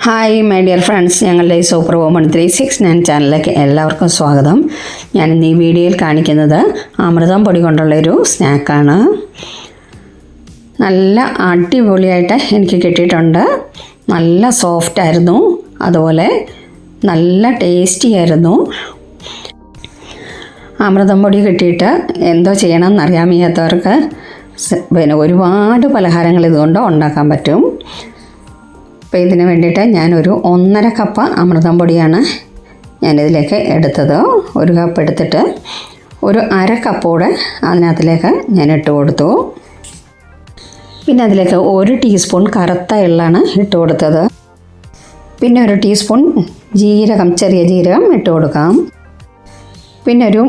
Hi my dear friends ഞങ്ങളുടെ super woman three six nine ചാനലിലേക്ക് എല്ലാവർക്കും സ്വാഗതം. ഞാൻ ഇന്ന് ഈ വീഡിയോയിൽ കാണിക്കുന്നത് അമൃതം പൊടി കൊണ്ടുള്ളൊരു സ്നാക്കാണ് നല്ല അടിപൊളിയായിട്ട് എനിക്ക് കിട്ടിയിട്ടുണ്ട്. നല്ല സോഫ്റ്റ് ആയിരുന്നു. അതുപോലെ നല്ല ടേസ്റ്റി ആയിരുന്നു. അമൃതം പൊടി കിട്ടിയിട്ട് എന്തോ ചെയ്യണം എന്നറിയാൻ വയ്യാത്തവർക്ക് സ- പിന്നെ ഒരുപാട് പലഹാരങ്ങൾ ഇതുകൊണ്ട് ഉണ്ടാക്കാൻ പറ്റും. അപ്പോൾ ഇതിന് വേണ്ടിയിട്ട് ഞാനൊരു ഒന്നര കപ്പ് അമൃതം പൊടിയാണ് ഞാനിതിലേക്ക് എടുത്തത്. ഒരു കപ്പ് എടുത്തിട്ട് ഒരു അര കപ്പോടെ അതിനകത്തിലേക്ക് ഞാൻ ഇട്ട് കൊടുത്തു. പിന്നെ അതിലേക്ക് ഒരു ടീസ്പൂൺ കറുത്ത എള്ളാണ് ഇട്ട് കൊടുത്തത്. പിന്നെ ഒരു ടീസ്പൂൺ ജീരകം ചെറിയ ജീരകം ഇട്ട് കൊടുക്കാം. പിന്നെ ഒരു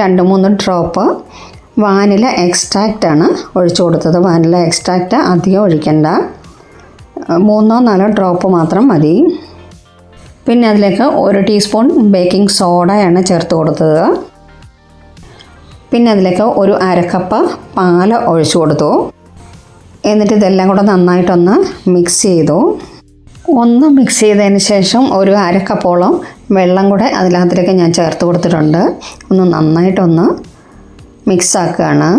രണ്ട് മൂന്ന് ഡ്രോപ്പ് വാനില എക്സ്ട്രാക്റ്റാണ് ഒഴിച്ചു കൊടുത്തത്. വാനില എക്സ്ട്രാക്റ്റ് അധികം ഒഴിക്കണ്ട. മൂന്നോ നാലോ ഡ്രോപ്പ് മാത്രം മതി. പിന്നെ അതിലേക്ക് ഒരു ടീസ്പൂൺ ബേക്കിംഗ് സോഡയാണ് ചേർത്ത് കൊടുത്തത്. പിന്നെ അതിലേക്ക് ഒരു അരക്കപ്പ് പാൽ ഒഴിച്ചു കൊടുത്തു. എന്നിട്ട് ഇതെല്ലാം കൂടെ നന്നായിട്ടൊന്ന് മിക്സ് ചെയ്തു. ഒന്ന് മിക്സ് ചെയ്തതിന് ശേഷം ഒരു അരക്കപ്പോളം വെള്ളം കൂടെ അതിനകത്തിലേക്ക് ഞാൻ ചേർത്ത് കൊടുത്തിട്ടുണ്ട്. ഒന്ന് നന്നായിട്ടൊന്ന് മിക്സാക്കുകയാണ്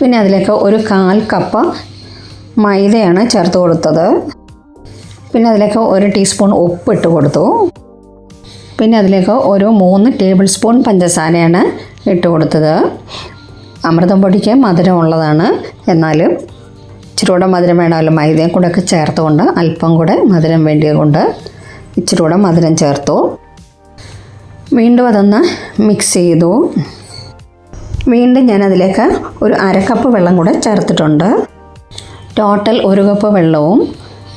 പിന്നെ അതിലേക്ക് ഒരു കാൽ കപ്പ് മൈദയാണ് ചേർത്ത് കൊടുത്തത്. പിന്നെ അതിലേക്ക് ഒരു ടീസ്പൂൺ ഉപ്പ് ഇട്ട് കൊടുത്തു. പിന്നെ അതിലേക്ക് ഒരു മൂന്ന് ടേബിൾ സ്പൂൺ പഞ്ചസാരയാണ് ഇട്ട് കൊടുത്തത്. അമൃതം പൊടിക്ക് മധുരം ഉള്ളതാണ്. എന്നാലും ഇച്ചിരി കൂടെ മധുരം വേണമല്ലോ. മൈദയും കൂടെ ഒക്കെ ചേർത്തുകൊണ്ട് അല്പം കൂടെ മധുരം വേണ്ടിയത് കൊണ്ട് ഇച്ചിരി കൂടെ മധുരം ചേർത്തു. വീണ്ടും അതൊന്ന് മിക്സ് ചെയ്തു. വീണ്ടും ഞാൻ അതിലേക്ക് ഒരു അരക്കപ്പ് വെള്ളം കൂടെ ചേർത്തിട്ടുണ്ട്. ടോട്ടൽ ഒരു കപ്പ് വെള്ളവും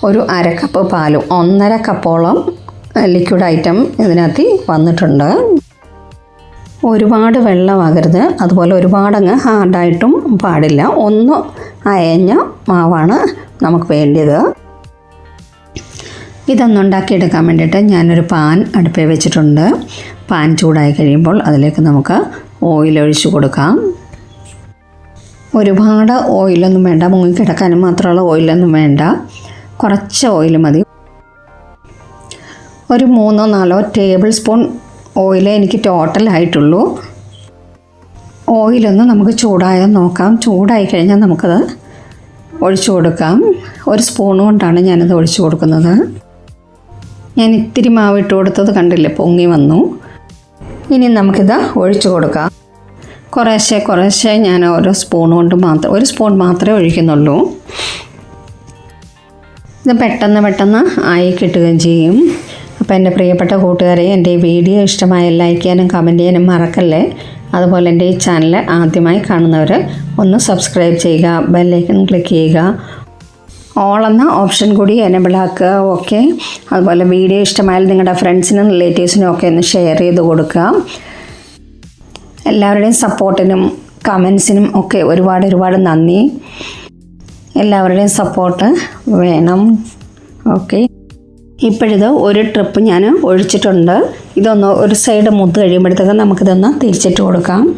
ഒരു അര കപ്പ് പാലും ഒന്നര കപ്പോളം ലിക്വിഡ് ഐറ്റം ഇതിനകത്ത് വന്നിട്ടുണ്ട്. ഒരുപാട് വെള്ളമാകരുത്. അതുപോലെ ഒരുപാട് ഒരുപാടങ്ങ് ഹാർഡായിട്ടും പാടില്ല. ഒന്ന് അയഞ്ഞ മാവാണ് നമുക്ക് വേണ്ടിയത്. ഇതൊന്നും ഉണ്ടാക്കിയെടുക്കാൻ വേണ്ടിയിട്ട് ഞാനൊരു പാൻ അടുപ്പിൽ വെച്ചിട്ടുണ്ട്. പാൻ ചൂടായി കഴിയുമ്പോൾ അതിലേക്ക് നമുക്ക് ഓയിൽ ഒഴിച്ചു കൊടുക്കാം. ഒരുപാട് ഓയിലൊന്നും വേണ്ട. മുങ്ങി കിടക്കാനും മാത്രമുള്ള ഓയിലൊന്നും വേണ്ട. കുറച്ച് ഓയിൽ മതി. ഒരു മൂന്നോ നാലോ ടേബിൾ സ്പൂൺ ഓയിലേ എനിക്ക് ടോട്ടലായിട്ടുള്ളൂ ഓയിലൊന്ന് നമുക്ക് ചൂടായാൽ നോക്കാം. ചൂടായി കഴിഞ്ഞാൽ നമുക്കത് ഒഴിച്ചു കൊടുക്കാം. ഒരു സ്പൂൺ കൊണ്ടാണ് ഞാനത് ഒഴിച്ചു കൊടുക്കുന്നത്. ഞാൻ ഇത്തിരി മാവ് ഇട്ട് കൊടുത്തത് കണ്ടില്ല പൊങ്ങി വന്നു. ഇനി നമുക്കിത് ഒഴിച്ചു കൊടുക്കാം. കുറേശ്ശെ കുറേശ്ശെ ഞാൻ ഓരോ സ്പൂൺ കൊണ്ട് മാത്രം ഒരു സ്പൂൺ മാത്രമേ ഒഴിക്കുന്നുള്ളൂ. ഇത് പെട്ടെന്ന് പെട്ടെന്ന് ആയി കിട്ടുകയും ചെയ്യും. അപ്പോൾ എന്റെ പ്രിയപ്പെട്ട കൂട്ടുകാരെ എന്റെ ഈ വീഡിയോ ഇഷ്ടമായ ലൈക്ക് ചെയ്യാനും കമന്റ് ചെയ്യാനും മറക്കല്ലേ? അതുപോലെ എന്റെ ഈ ചാനൽ ആദ്യമായി കാണുന്നവർ ഒന്ന് സബ്സ്ക്രൈബ് ചെയ്യുക ബെല്ലൈക്കൺ ക്ലിക്ക് ചെയ്യുക. ഓൾ എന്ന ഓപ്ഷൻ കൂടി എനബിൾ ആക്കുക ഓക്കെ അതുപോലെ വീഡിയോ ഇഷ്ടമായാൽ നിങ്ങളുടെ ഫ്രണ്ട്സിനും റിലേറ്റീവ്സിനും ഒക്കെ ഒന്ന് ഷെയർ ചെയ്ത് കൊടുക്കുക. എല്ലാവരുടെയും സപ്പോർട്ടിനും കമൻസിനും ഒക്കെ ഒരുപാട് ഒരുപാട് നന്ദി. എല്ലാവരുടെയും സപ്പോർട്ട് വേണം. ഓക്കെ ഇപ്പോഴിത് ഒരു ട്രിപ്പ് ഞാൻ ഒഴിച്ചിട്ടുണ്ട്. ഇതൊന്ന് ഒരു സൈഡ് മുത്ത് കഴിയുമ്പോഴത്തേക്ക് നമുക്കിതൊന്ന് തിരിച്ചിട്ട് കൊടുക്കാം.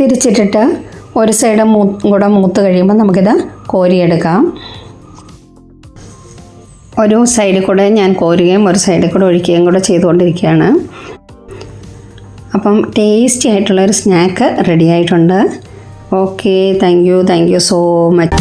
തിരിച്ചിട്ടിട്ട് ഒരു സൈഡ് മൂ കൂടെ മൂത്ത് കഴിയുമ്പോൾ നമുക്കിത് കോരിയെടുക്കാം. ഒരു സൈഡിൽ കൂടെ ഞാൻ കോരുകയും ഒരു സൈഡിൽ കൂടെ ഒഴിക്കുകയും കൂടെ ചെയ്തുകൊണ്ടിരിക്കുകയാണ്. അപ്പം ടേസ്റ്റി ആയിട്ടുള്ളൊരു സ്നാക്ക് റെഡി ആയിട്ടുണ്ട്. Okay thank you thank you so much